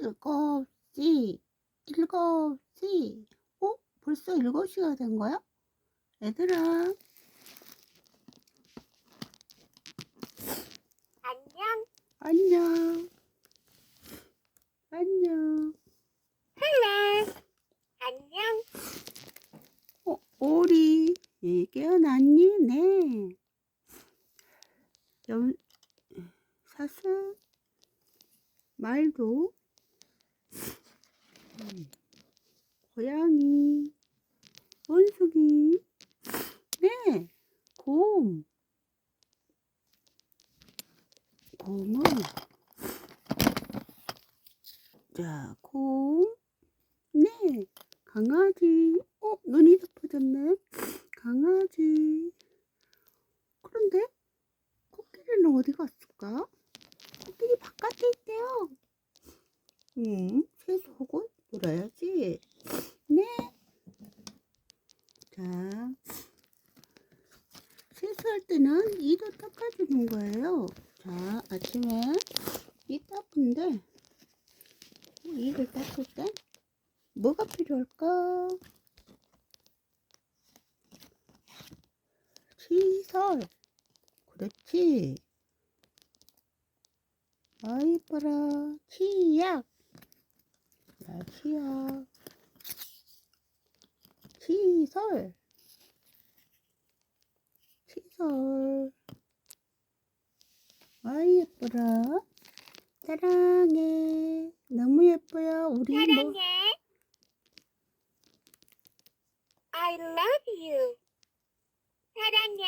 일곱 시, 일곱 시. 어? 벌써 일곱 시가 된 거야? 얘들아, 안녕. 안녕. 안녕. 헬로. 안녕. 어, 오리, 예, 깨어났니? 네. 연, 사슴, 말도, 음, 고양이, 원숭이, 네, 곰. 곰은, 자, 곰, 네, 강아지, 어, 눈이 덮어졌네. 강아지. 그런데 코끼리는 어디 갔을까? 코끼리 바깥에 있대요. 음, 세수하고 놀아야지. 네. 자, 세수할 때는 이도 닦아주는 거예요. 자, 아침에 이 닦은데 어, 이를 닦을 때 뭐가 필요할까? 시설. 그렇지. 아, 이 뻐라. 치약. 야, 치약. 시설. 시설. 아, 예뻐라. 사랑해. 너무 예뻐요. 우리 뭐. 사랑해. I love you. 사랑해.